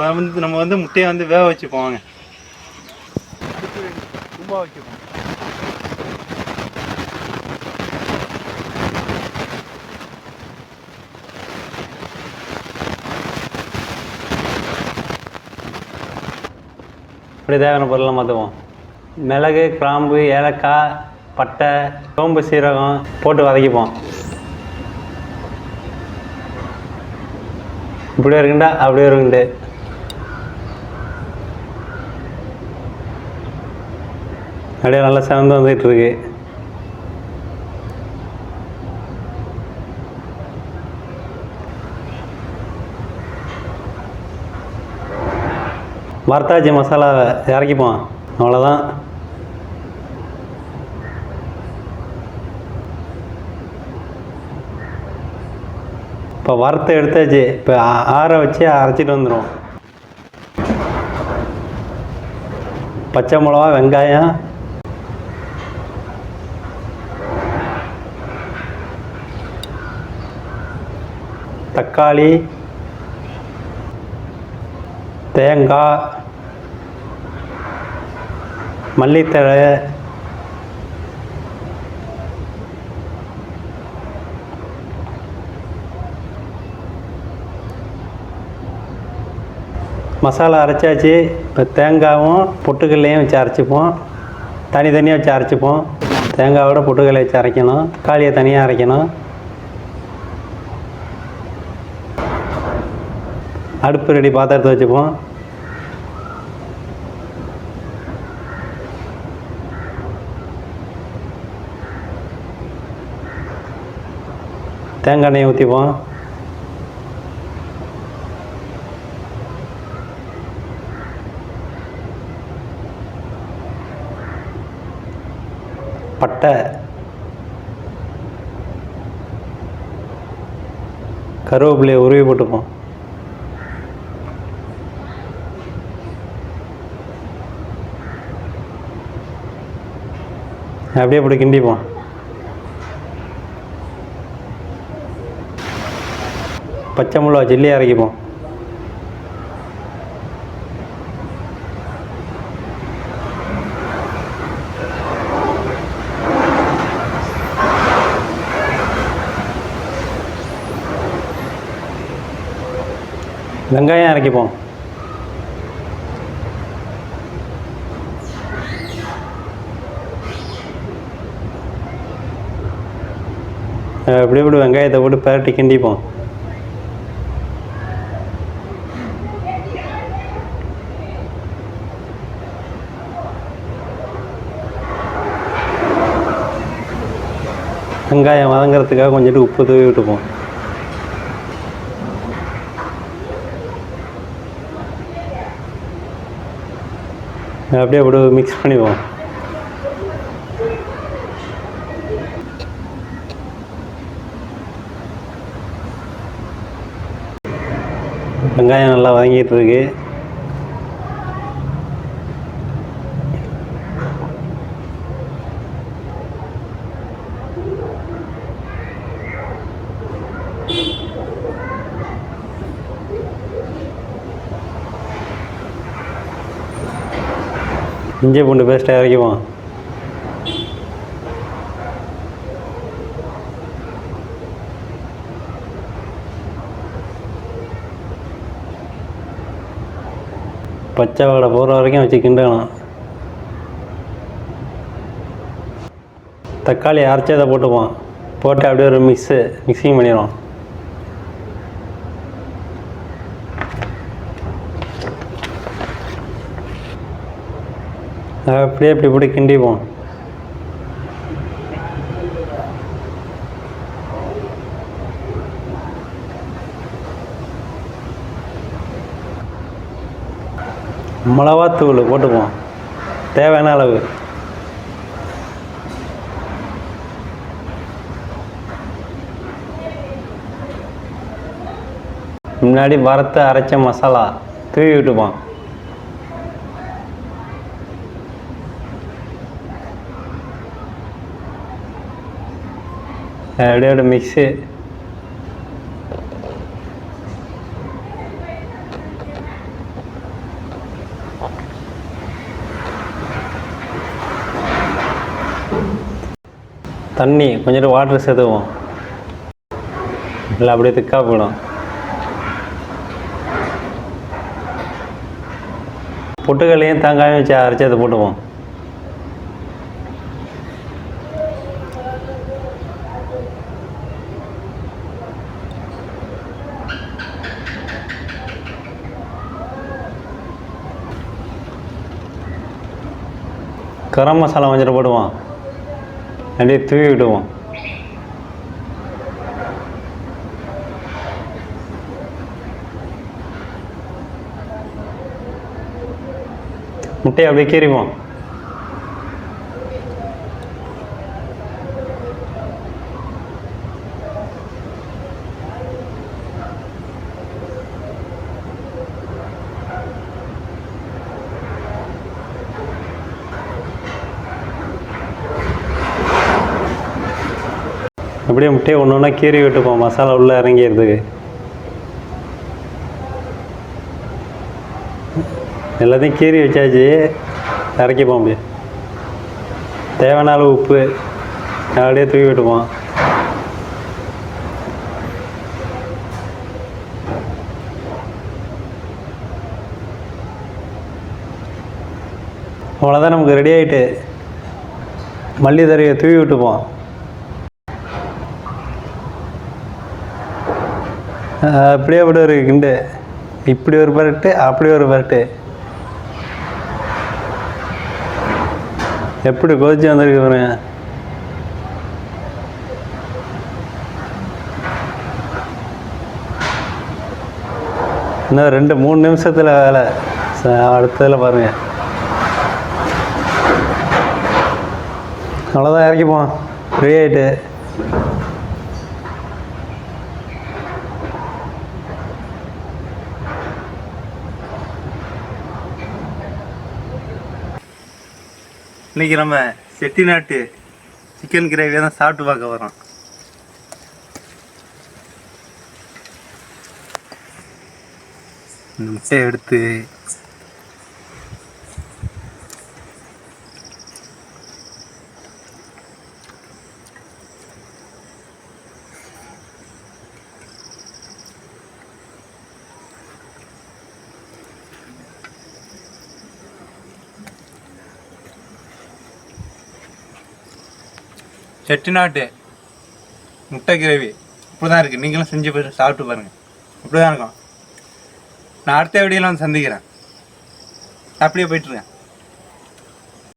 இப்போ வந்து நம்ம வந்து முட்டையை வந்து வேக வச்சுப்போம் வாங்க. சும்மா வச்சுப்போம். இப்படி தேவையான பொருளை மாற்றுவோம். மிளகு கிராம்பு ஏலக்காய் பட்டை சோம்பு சீரகம் போட்டு வதக்கிப்போம். இப்படியே இருக்குண்டா அப்படியே இருக்குண்டு அப்படியே நல்லா சிறந்து வந்துட்டு இருக்கு வறுத்தாச்சி மசாலாவை இறக்கிப்போம் அவ்வளோதான் இப்போ வறுத்து எடுத்தாச்சு இப்போ ஆற வச்சு அரைச்சிட்டு வந்துடும் பச்சை மிளகா வெங்காயம் தக்காளி தேங்காய் மல்லித்தழை மசாலா அரைச்சாச்சு. இப்போ தேங்காயும் பொட்டுக்கல்லையும் வச்சு அரைச்சிப்போம். தனித்தனியாக வச்சு அரைச்சிப்போம். தேங்காவோட பொட்டுக்கல்லை வச்சு அரைக்கணும். தக்காளியை தனியாக அரைக்கணும். அடுப்பு ரெடி பாத்திரத்தை வச்சுப்போம். தேங்காய் எண்ணெயை ஊற்றிப்போம் பட்டை. கருவேப்பிலையை உருவி போட்டுப்போம். அப்படியே இப்படி கிண்டிப்போம். பச்சை மிளகா சில்லி அரைக்கிப்போம். வெங்காயம் அரைக்கிப்போம். அப்படியே இப்படி வெங்காயத்தை போட்டு பரட்டி கிண்டிப்போம். வெங்காயம் வதங்குறதுக்காக கொஞ்சோண்டு உப்பு தூவி விட்டுப்போம். அப்படியே அப்படியே மிக்ஸ் பண்ணிப்போம். வெங்காயம் நல்லா வதங்கிட்டு இருக்கு. இஞ்சி பூண்டு பேஸ்ட்டை இறக்கிவோம் பச்சை வடை போகிற வரைக்கும் வச்சு கிண்டணும் தக்காளி அரைச்சி அதை போட்டுப்போம். போட்டு அப்படியே ஒரு மிக்ஸு மிக்சிங் பண்ணிடுவோம் அப்படியே இப்படி இப்படி கிண்டிப்போம். மிளகாத்தூள் போட்டுப்போம் தேவையான அளவு. முன்னாடி வறுத்து அரைச்ச மசாலா தூவி விட்டுப்போம். அப்படியே மிக்ஸு தண்ணி கொஞ்சோண்டு வாட்டர் செதுவோம். இல்லை அப்படியே திக்காக போயிடும். பொட்டுக்கல்லையும் தேங்காயும் வச்சு அரைச்சி அதை போட்டுவோம். கரம் மசாலா கொஞ்சம் போடுவோம். அப்படியே தூவி விடுவோம் முட்டையை அப்படியே கீறிவோம் அப்படியே முட்டையை ஒன்று ஒன்றா கீறி விட்டுப்போம். மசாலா உள்ளே இறங்கிடுறதுக்கு. எல்லாத்தையும் கீறி வச்சாச்சு. இறக்கிப்போம் அப்படியே. தேவையான அளவு உப்பு. அப்படியே தூவி விட்டுப்போம். அவ்வளோதான் நமக்கு ரெடி ஆகிட்டு மல்லி தரையை தூவி விட்டுப்போம். அப்படியே அப்படி ஒரு கிண்டு. இப்படி ஒரு பரட்டு அப்படி ஒரு பரட்டு. எப்படி கொதிச்சு வந்திருக்கு பாருங்க. இன்னும் ரெண்டு மூணு நிமிஷத்தில் வேலை. அடுத்ததில் பாருங்க. அவ்வளோதான் இறக்கிப்போம். ஃப்ரீ ஆகிட்டு இன்னைக்கு நம்ம செட்டிநாட்டு சிக்கன் கிரேவியை தான் சாப்பிட்டு பார்க்க வரோம் முட்டையை எடுத்து செட்டிநாட்டு முட்டை கிரேவி இப்படி தான் இருக்குது நீங்களும் செஞ்சு போய் சாப்பிட்டு பாருங்கள் இப்படி தான் இருக்கும். நான் அடுத்த வீடியோவில் வந்து சந்திக்கிறேன். அப்படியே போயிட்டுருக்கேன்